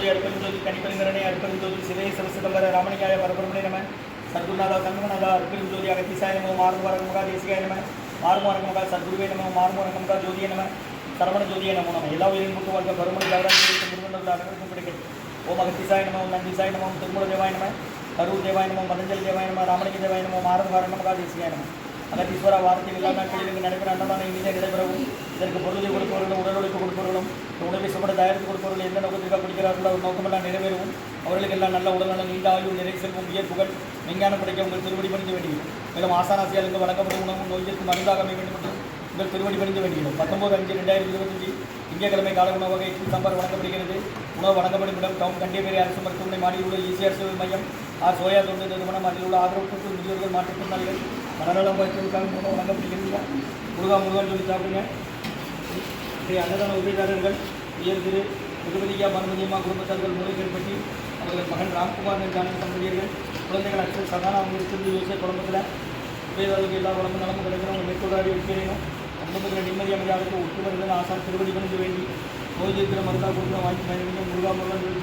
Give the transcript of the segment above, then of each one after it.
அருட்பெருஞ்சோதி அருட்பெருஞ்சோதி கனிப்பெருங்கரணை அருட்பெருஞ்சோதி சிவே சிவசிதம்பர ராமணிகாய பரபரமணி நம. சத்குருநாதா சண்முகநாதா அருட்பெருஞ்சோதி அகத்தீசாய நமோ மார்மரகமுகா தேசிகாய நம மார்மரகமுகா சத்குருவே நமோ மார்மரகமுகா ஜோதிய நம சரவண ஜோதிய நமோ நம. எல்லா உயிரின் முக்கு வாழ்க்கை பருமணி கவராஜ் முருகன் அனைவருக்கும் கிடைக்கும் ஓம் அகத்திசாய நமோ நந்திசாய நமோ திருமண தேவாய நம கரூர் தேவாய நமோ மதஞ்சலி தேவாய நம ராமலிங்க தேவாய நமோ மாரமகாரமகா தேசிகாய நம. அகத்தீஸ்வரா வார்த்தை எல்லா நாட்களிலும் நடைபெற அன்னதான இனிதே நடைபெறவும். இதற்கு பொருளை கொடுப்பவர்களும் உடல் உழைப்பு கொடுப்பவர்களும் உணவை சுமட தயாரித்து கொடுப்பவர்கள் எந்த நோக்கத்திற்காக கொடுக்கிறார்களோ அவர் நோக்கமெல்லாம் நிறைவேறவும் அவர்களுக்கு எல்லாம் நல்ல உடல்நலம் நீண்ட ஆயுள் நிறை செல்வம் உயர் புகழ் விஞ்ஞானம் படைக்க உங்கள் திருவடி பணிந்து வேண்டியது. மேலும் ஆசானாசியால் இருந்து வழங்கப்படும் உணவும் நோய்க்கு மருந்தாக அமைய வேண்டும் என்றும் உங்கள் திருவடி பணிந்து வேண்டியது. பத்தொன்பது அஞ்சு ரெண்டாயிரத்தி இருபத்தஞ்சு திங்கட்கிழமை கால உணவு வகை இட்லி சாம்பார் வழங்கப்படுகிறது. உணவு வழங்கப்படும் இடம் டவுன் கண்டியபேரி அரசு மருத்துவமனை மாடியில் உள்ள இசிஆர் சேவை மையம் ஆர் சோயா தொண்டு நிறுவனம் அதில் உள்ள ஆதரவு முதியோர்கள் மாற்றுத்திறனாளிகள் மனநலம் பாய்ச்சலுக்காக உணவு வழங்கப்படுகிறது. முருகா முருகன் சொல்லி சாப்பிடுங்க. இன்றைய அன்னதான உதவியாளர்கள் உயர்திரு முதுமதியா மனுமதியம்மா குடும்பத்தார்கள் முருகன்பட்டி அவர்கள் மகன் ராம்குமார் ஜானகி தம்பதியர்கள் குழந்தைகள் அக்ஷர் சதானா அவங்க இருக்கிறது யோசிய குடும்பத்தில் உபயோகம் எல்லா உடம்பு நலமும் கிடைக்கிறவங்க மேற்கொள்ளாடி வைக்கிறேனும் குடும்பத்தில் நிம்மதி அமைதியாக ஒற்றுமை ஆசான் திருவடி பணிந்து வேண்டி நோய் இருக்கிற மருந்தாக கொடுக்குற வாங்கி பயணிங்க முருகா முருகன் சொல்லி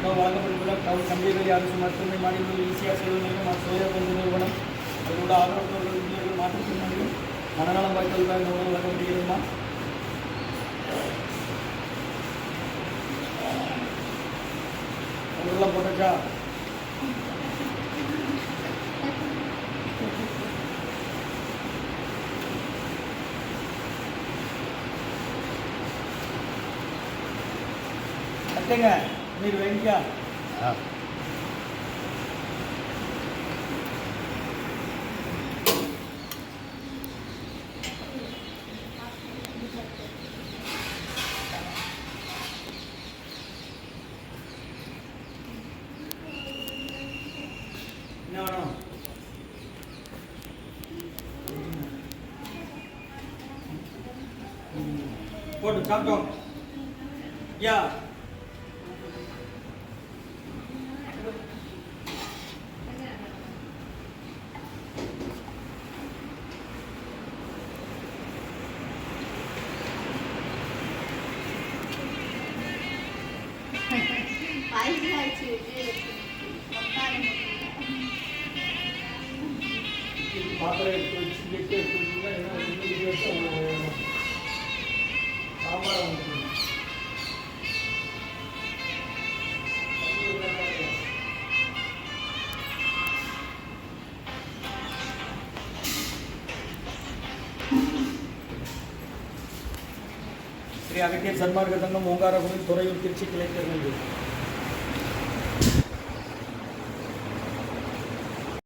வழங்கப்பட்டுள்ள டவுன் கம்பியவேலி அரசு மருத்துவமனை மாநிலங்கள் ஈசிஆர் சேவை நிறுவனம் சோயா பந்து நிறுவனம் அதோட ஆதரவு ஊழியர்கள் மாற்றுத்திறனாளிகள் மனநலம் வாய்ப்புகளுக்காக இந்த உணவு வழங்கப்படுகிறதுமா அவர்களெல்லாம் போட்டாச்சா கட்டுங்க మీరు வைங்க என்ன வேணும் போட்டு சாப்பிட்டோம் யா श्री अगटे सन्मार्गदंडम ओंकार गुरी तिरची कलेक्टर